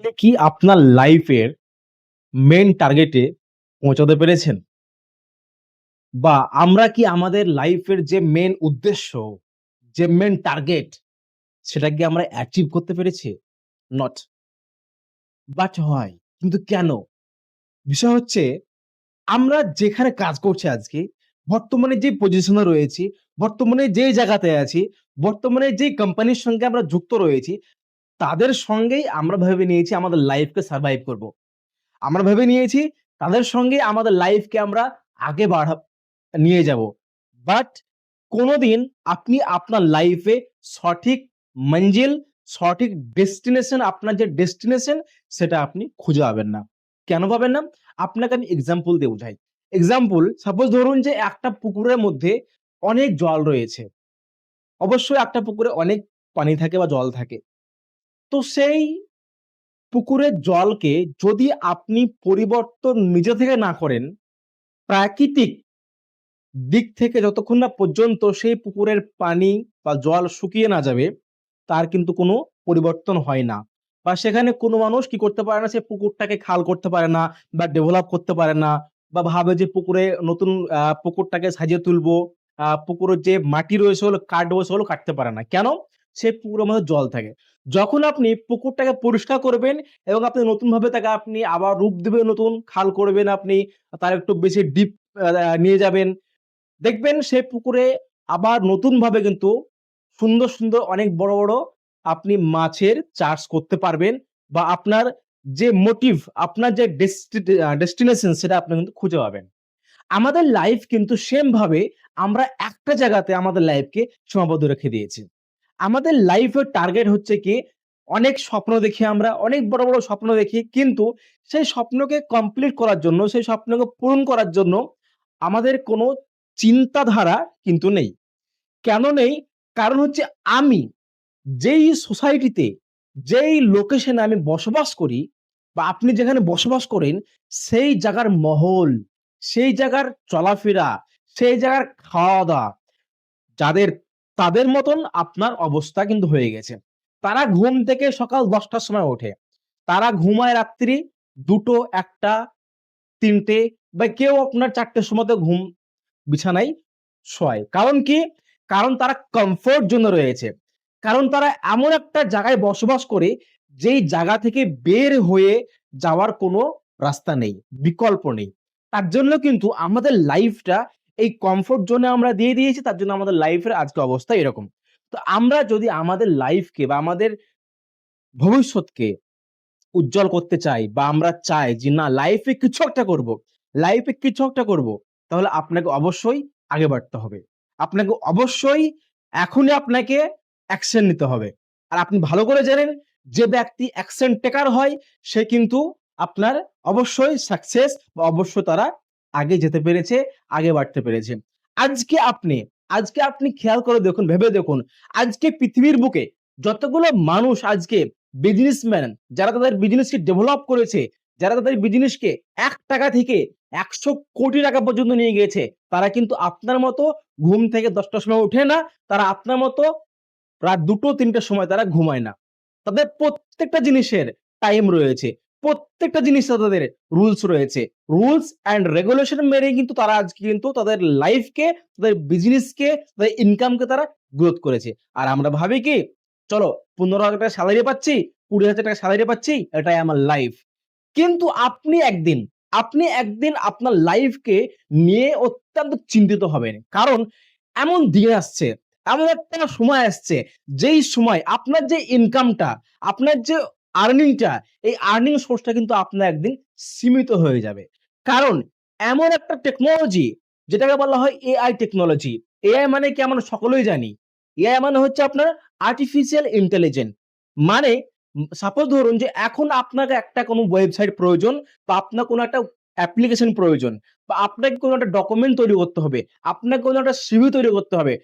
আপনি কি আপনার লাইফের মেইন টার্গেটে পৌঁছাতে পেরেছেন? বা আমরা কি আমাদের লাইফের যে মেইন উদ্দেশ্য, যে মেইন টার্গেট সেটা কি আমরা অ্যাচিভ করতে পেরেছি? নট। But why? কিন্তু কেন? বিষয় হচ্ছে আমরা যেখানে কাজ করছি আজকে, বর্তমানে যে পজিশনে রয়েছি, বর্তমানে যেই জায়গাতে আছি, বর্তমানে যেই কোম্পানির সঙ্গে আমরা যুক্ত রয়েছি, তাদের সঙ্গেই আমরা ভেবে নিয়েছি আমাদের লাইফকে সার্ভাইভ করব। আমরা ভেবে নিয়েছি তাদের সঙ্গে আমাদের লাইফকে আমরা আগে বাড়া নিয়ে যাব। বাট কোনদিন আপনি আপনার লাইফে সঠিক মঞ্জিল, সঠিক ডেস্টিনেশন আপনার যে ডেস্টিনেশন সেটা আপনি খুঁজে পাবেন না। কেন পাবেন না? আপনাকে আমি এক্সাম্পল দিয়ে বুঝাই। এক্সাম্পল সাপোজ ধরুন যে একটা পুকুরের মধ্যে অনেক জল রয়েছে। অবশ্যই একটা পুকুরে অনেক পানি থাকে বা জল থাকে। তো সেই পুকুরের জলকে যদি আপনি পরিবর্তন নিজে থেকে না করেন, প্রাকৃতিক দিক থেকে যতক্ষণ না পর্যন্ত সেই পুকুরের পানি বা জল শুকিয়ে না যাবে, তার কিন্তু কোনো পরিবর্তন হয় না। বা সেখানে কোনো মানুষ কি করতে পারে না, সে পুকুরটাকে খাল করতে পারে না বা ডেভেলপ করতে পারে না বা ভাবে যে পুকুরে নতুন পুকুরটাকে সাজিয়ে তুলবো। পুকুরের যে মাটি রয়েছে হলো কাঠ রয়েছে সেগুলো কাটতে পারে না। কেন? সেই পুকুরের মধ্যে জল থাকে। যখন আপনি পুকুরটাকে পরিষ্কার করবেন এবং আপনি নতুনভাবে তাকে আপনি আবার রূপ দিবেন নতুন, খাল করবেন আপনি, তার একটু বেশি ডিপ নিয়ে যাবেন। দেখবেন সে পুকুরে আবার নতুনভাবে কিন্তু সুন্দর, সুন্দর অনেক বড়, বড় আপনি মাছের চাষ করতে পারবেন বা আপনার যে মোটিভ, আপনার যে ডেস্টি ডেস্টিনেশন সেটা আপনি কিন্তু খুঁজে পাবেন। আমাদের লাইফ কিন্তু সেম ভাবে আমরা একটা জায়গাতে আমাদের লাইফকে সীমাবদ্ধ রেখে দিয়েছি। আমাদের লাইফের টার্গেট হচ্ছে কি অনেক স্বপ্ন দেখি আমরা, অনেক বড়, বড় স্বপ্ন দেখি। কিন্তু সেই স্বপ্নকে কমপ্লিট করার জন্য, সেই স্বপ্নকে পূরণ করার জন্য আমাদের কোনো চিন্তাধারা কিন্তু নেই। কেন নেই? কারণ হচ্ছে আমি যেই সোসাইটিতে, যেই লোকেশনে আমি বসবাস করি বা আপনি যেখানে বসবাস করেন, সেই জায়গার মহল, সেই জায়গার চলাফেরা, সেই জায়গার খাওয়া-দাওয়া যাদের তাদের মতন আপনার অবস্থা কিন্তু হয়ে গেছে। তারা ঘুম থেকে সকাল দশটার সময় ওঠে। তারা ঘুমায় রাত্রি ২টো, ১টা, ৩টে বা কেউ আপনার ৪ টের সময়তে ঘুম বিছানায় শোয়। কারণ কি? কারণ তারা কমফোর্ট জন্য রয়েছে। কারণ তারা এমন একটা জায়গায় বসবাস করে যেই জায়গা থেকে বের হয়ে যাওয়ার কোনো রাস্তা নেই, বিকল্প নেই। তার জন্য কিন্তু আমাদের লাইফটা এই কমফোর্ট জোনে আমরা দিয়ে দিয়েছি। তার জন্য আমাদের লাইফের আজকে অবস্থা এরকম। তো আমরা যদি আমাদের লাইফকে বা আমাদের ভবিষ্যৎকে উজ্জ্বল করতে চাই বা আমরা চাই যে না লাইফে কিছু একটা করব, লাইফে কিছু একটা করব, তাহলে আপনাকে অবশ্যই আগে বাড়তে হবে। আপনাকে অবশ্যই এখনই আপনাকে অ্যাকশন নিতে হবে। আর আপনি ভালো করে জানেন যে ব্যক্তি অ্যাকশন টেকার হয় সে কিন্তু আপনার অবশ্যই সাকসেস বা অবশ্যই তারা আগে যেতে পেরেছে, আগে বাড়তে পেরেছে। আজকে আপনি, আজকে আপনি খেয়াল করে দেখুন, ভেবে দেখুন, আজকে পৃথিবীর বুকে যতগুলো মানুষ আজকে বিজনেসম্যান যারা তাদের বিজনেসকে ডেভেলপ করেছে, যারা তাদের বিজনেসকে এক টাকা থেকে একশো কোটি টাকা পর্যন্ত নিয়ে গিয়েছে, তারা কিন্তু আপনার মতো ঘুম থেকে ১০ টার সময় ওঠে না। তারা আপনার মতো রাত ২টো ৩টের সময় তারা ঘুমায় না। তাদের প্রত্যেকটা জিনিসের টাইম রয়েছে। প্রত্যেকটা জিনিসে তাদের রুলস রয়েছে। রুলস অ্যান্ড রেগুলেশন মেনেই কিন্তু তারা আজকে কিন্তু তাদের লাইফকে, তাদের বিজনেসকে, তাদের ইনকামকে তারা গ্রোথ করেছে। আর আমরা ভাবি কি? চলো ৳১৫,০০০ টাকা সেলারি পাচ্ছি, কুড়ি হাজার টাকা সেলারি পাচ্ছি, এটাই আমার লাইফ। কিন্তু আপনি একদিন, আপনি একদিন আপনার লাইফকে নিয়ে অত্যন্ত চিন্তিত হবেন। কারণ এমন দিন আসছে, এমন একটা সময় আসছে যেই সময় আপনার যে ইনকামটা, আপনার যে আর্নিংটা, এই আর্নিং সোর্সটা কিন্তু আপনার একদিন সীমিত হয়ে যাবে। কারণ এমন একটা টেকনোলজি যেটাকে বলা হয় এআই টেকনোলজি। এআই মানে কি আমরা সকলেই জানি। এআই মানে হচ্ছে আপনার আর্টিফিশিয়াল ইন্টেলিজেন্স। মানে সাপোজ ধরুন যে এখন আপনাকে একটা কোনো ওয়েবসাইট প্রয়োজন বা আপনার কোনো একটা অ্যাপ্লিকেশন প্রয়োজন বা আপনাকে কোনো একটা ডকুমেন্ট তৈরি করতে হবে, আপনাকে কোনো একটা সিভি তৈরি করতে হবে।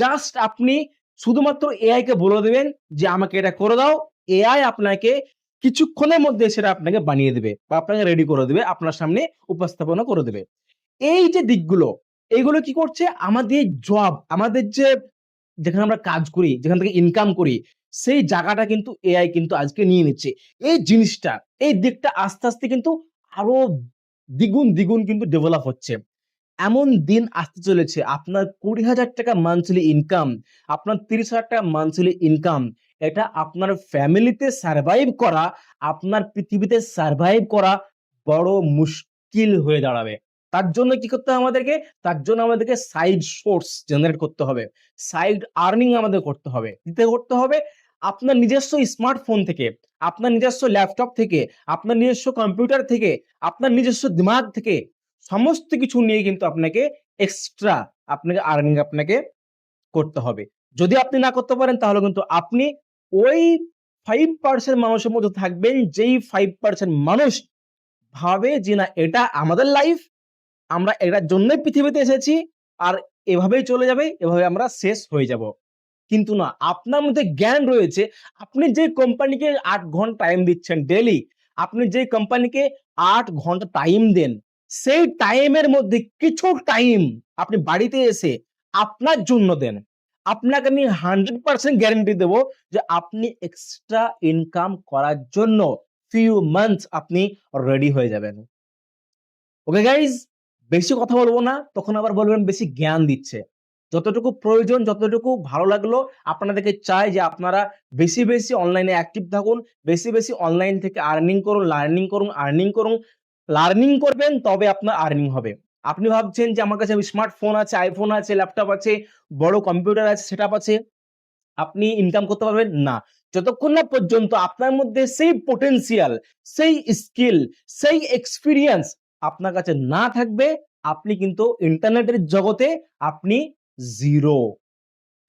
জাস্ট আপনি শুধুমাত্র এআইকে বলে দেবেন যে আমাকে এটা করে দাও। এআই আপনাকে কিছুক্ষণের মধ্যে সেটা আপনাকে বানিয়ে দেবে বা আপনাকে রেডি করে দেবে আপনার সামনে উপস্থাপনা করে দেবে। এই যে দিকগুলো, এইগুলো কি করছে? আমাদের জব, আমাদের যে যেখানে আমরা কাজ করি, যেখান থেকে ইনকাম করি, সেই জায়গাটা কিন্তু এআই কিন্তু আজকে নিয়ে নিচ্ছে। এই জিনিসটা, এই দিকটা আস্তে, আস্তে কিন্তু আরও দ্বিগুণ, দ্বিগুণ কিন্তু ডেভেলপ হচ্ছে। এমন দিন আসতে চলেছে আপনার ৳২০,০০০ মান্থলি ইনকাম, আপনার ৳৩০,০০০ মান্থলি ইনকাম এটা আপনার ফ্যামিলিতে সারভাইভ করা, আপনার পৃথিবীতে সারভাইভ করা বড় মুশকিল হয়ে দাঁড়াবে। তার জন্য কি করতে হবে আমাদেরকে? তার জন্য আমাদেরকে সাইড সোর্স জেনারেট করতে হবে। সাইড আর্নিং আমাদের করতে হবে। দিতে করতে হবে? আপনার নিজস্ব স্মার্টফোন থেকে, আপনার নিজস্ব ল্যাপটপ থেকে, আপনার নিজস্ব কম্পিউটার থেকে, আপনার নিজস্ব দিমাগ থেকে সমস্ত কিছু নিয়ে কিন্তু আপনাকে এক্সট্রা আপনাকে আর্নিং আপনাকে করতে হবে। যদি আপনি না করতে পারেন তাহলে কিন্তু আপনি ওই ফাইভ পার্সেন্ট মানুষের মধ্যে থাকবেন যেই ফাইভ পার্সেন্ট মানুষ ভাবে যে না এটা আমাদের লাইফ, আমরা এটার জন্যই পৃথিবীতে এসেছি আর এভাবেই চলে যাবে, এভাবে আমরা শেষ হয়ে যাব। কিন্তু না, আপনার মধ্যে জ্ঞান রয়েছে, আপনি যে কোম্পানিকে আট ঘণ্টা টাইম দিচ্ছেন ডেলি আপনি যে কোম্পানিকে আট ঘণ্টা টাইম দেন, সেই টাইমের মধ্যে কিছু টাইম আপনি বাড়িতে এসে আপনার জন্য দেন। আপনাকে আমি হান্ড্রেড পার্সেন্ট গ্যারেন্টি দেবো যে আপনি এক্সট্রা ইনকাম করার জন্য ফিউ মান্থস আপনি রেডি হয়ে যাবেন। Okay guys? বেশি কথা বলব না, তখন আবার বলবেন বেশি জ্ঞান দিচ্ছে। যতটুকু প্রয়োজন, যতটুকু ভালো লাগল আপনাদেরকে চাই যে আপনারা বেশি, বেশি অনলাইনে অ্যাক্টিভ থাকুন। বেশি, বেশি অনলাইন থেকে আর্নিং করুন, লার্নিং করুন, আর্নিং করুন। লার্নিং করবেন তবে আপনার আর্নিং হবে। আপনি ভাবছেন যে আমার কাছে স্মার্টফোন আছে, আইফোন আছে, ল্যাপটপ আছে, বড় কম্পিউটার আছে, সেটআপ আছে। আপনি ইনকাম করতে পারবেন? না। যতক্ষণ না পর্যন্ত আপনার মধ্যে সেই পটেনশিয়াল, সেই স্কিল, সেই এক্সপিরিয়েন্স আপনার কাছে না থাকবে, আপনি কিন্তু ইন্টারনেটের জগতে আপনি জিরো।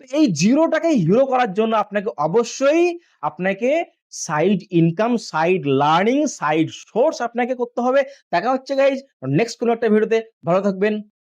এই জিরোটাকে হিরো করার জন্য আপনাকে অবশ্যই আপনাকে side income, side learning, side source আপনাকে করতে হবে। দেখা হচ্ছে গাইজ নেক্সট কোনো একটা ভিডিওতে। ভালো থাকবেন।